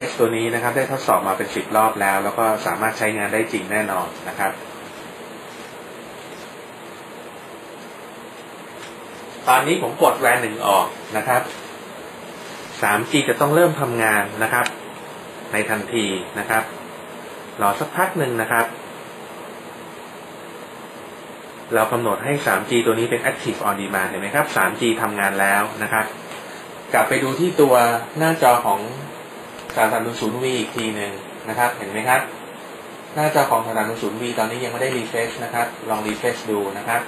ตัวนี้นะครับได้ทดสอบมาเป็นสิบรอบแล้ว แล้วก็สามารถใช้งานได้จริงแน่นอนนะครับ ตอนนี้ผมกดแวนหนึ่งออกนะครับ 3G จะต้องเริ่มทำงานนะครับ ในทันทีนะครับ รอสักพักหนึ่งนะครับ เรากำหนดให้ 3G ตัวนี้เป็น Active on Demand เห็นไหมครับ 3G ทำงานแล้วนะครับ กลับไปดูที่ตัวหน้าจอของ 330V อีกทีหนึ่งนะครับเห็นไหมครับ หน้าจอของ 330V ตอนนี้ยังไม่ได้ refresh นะครับ ลอง refresh ดูนะครับ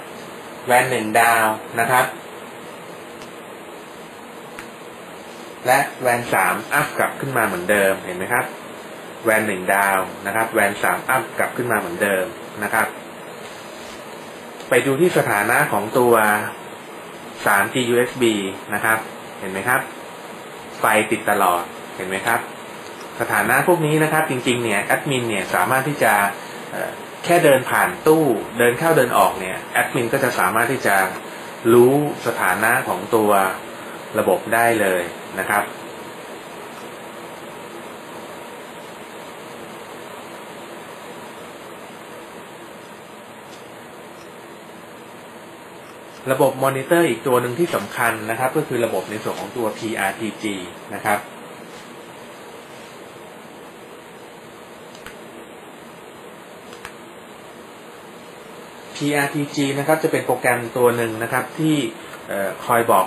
แวนหนึ่งดาวนะครับ และแวนสามอัพกลับขึ้นมาเหมือนเดิมเห็นไหมครับ แวนหนึ่งดาวนะครับ แวนสามอัพกลับขึ้นมาเหมือนเดิมนะครับ ไปดูที่สถานะของตัว 3G USB นะครับ เห็นไหมครับ ไฟติดตลอด ห็นไหมครับ สถานะพวกนี้นะครับ จริงๆเนี่ยแอดมินเนี่ยสามารถที่จะแค่เดินผ่านตู้เดินเข้าเดินออกเนี่ยแอดมินก็จะสามารถที่จะรู้สถานะของตัวระบบได้เลยนะครับระบบมอนิเตอร์อีกตัวหนึ่งที่สำคัญนะครับ ก็คือระบบในส่วนของตัว PRTG นะครับ PRTG นะครับจะเป็นโปรแกรมตัวหนึ่งนะครับที่คอยบอก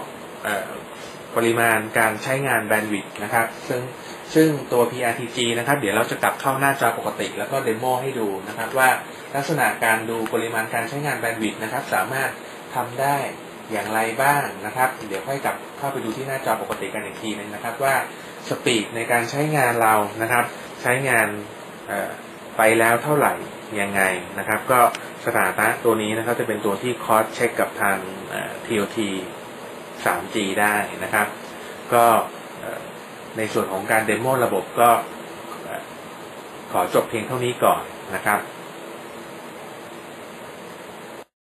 ปริมาณการใช้งานแบนด์วิดต์นะครับ ซึ่งซึ่งตัว PRTG นะครับ เดี๋ยวเราจะกลับเข้าหน้าจอปกติแล้วก็เดโมให้ดูนะครับ ว่าลักษณะการดูปริมาณการใช้งานแบนด์วิดต์นะครับ สามารถทำได้อย่างไรบ้างนะครับ เดี๋ยวค่อยกลับเข้าไปดูที่หน้าจอปกติกันอีกทีนึงนะครับ ว่าสปีดในการใช้งานเรานะครับ ใช้งาน ไปแล้วเท่าไหร่ยังไงนะครับ ก็สถานะตัวนี้นะครับจะเป็นตัวที่คอสเช็คกับทางเอ่อ TOT 3G ได้นะครับ ก็ในส่วนของการเดโมระบบก็ขอจบเพียงเท่านี้ก่อนนะครับ